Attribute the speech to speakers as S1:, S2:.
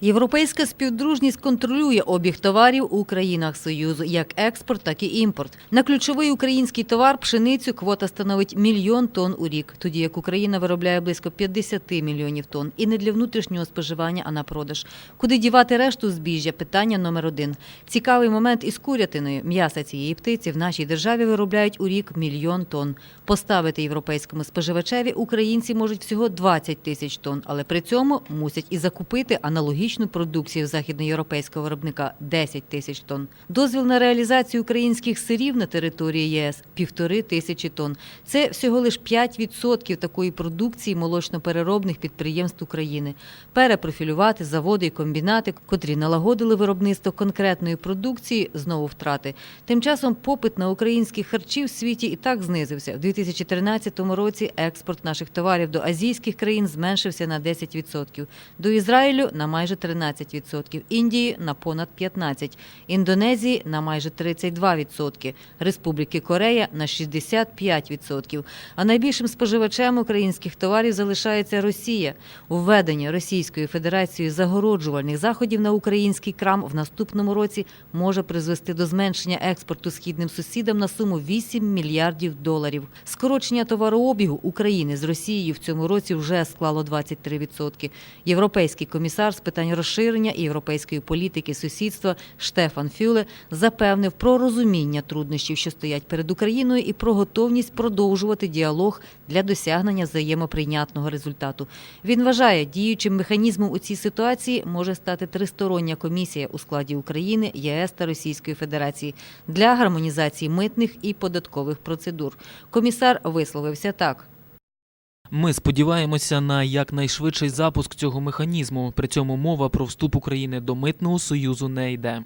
S1: Європейська співдружність контролює обіг товарів у країнах Союзу, як експорт, так і імпорт. На ключовий український товар пшеницю квота становить мільйон тонн у рік, тоді як Україна виробляє близько 50 мільйонів тонн. І не для внутрішнього споживання, а на продаж. Куди дівати решту збіжжя? Питання номер один. Цікавий момент із курятиною. М'яса цієї птиці в нашій державі виробляють у рік мільйон тонн. Поставити європейському споживачеві українці можуть всього 20 тисяч тонн, але при цьому мусять і закупити аналогічну продукцію західноєвропейського виробника 10 тисяч тонн. Дозвіл на реалізацію українських сирів на території ЄС півтори тисячі тонн. Це всього лише 5% такої продукції молочно-переробних підприємств України. Перепрофілювати заводи і комбінати, котрі налагодили виробництво конкретної продукції, знову втрати. Тим часом попит на українські харчі в світі і так знизився. У 2013 році експорт наших товарів до азійських країн зменшився на 10%, до Ізраїлю на майже 13%, Індії на понад 15%, Індонезії на майже 32%, Республіки Корея на 65%. А найбільшим споживачем українських товарів залишається Росія. Введення Російською Федерацією загороджувальних заходів на український крам в наступному році може призвести до зменшення експорту східним сусідам на суму 8 мільярдів доларів. Скорочення товарообігу України з Росією в цьому році вже склало 23%. Європейський комісар з питань розширення і європейської політики сусідства Штефан Фюле запевнив про розуміння труднощів, що стоять перед Україною, і про готовність продовжувати діалог для досягнення взаємоприйнятного результату. Він вважає, діючим механізмом у цій ситуації може стати тристороння комісія у складі України, ЄС та Російської Федерації для гармонізації митних і податкових процедур. Комісар висловився так.
S2: Ми сподіваємося на якнайшвидший запуск цього механізму. При цьому мова про вступ України до митного союзу не йде.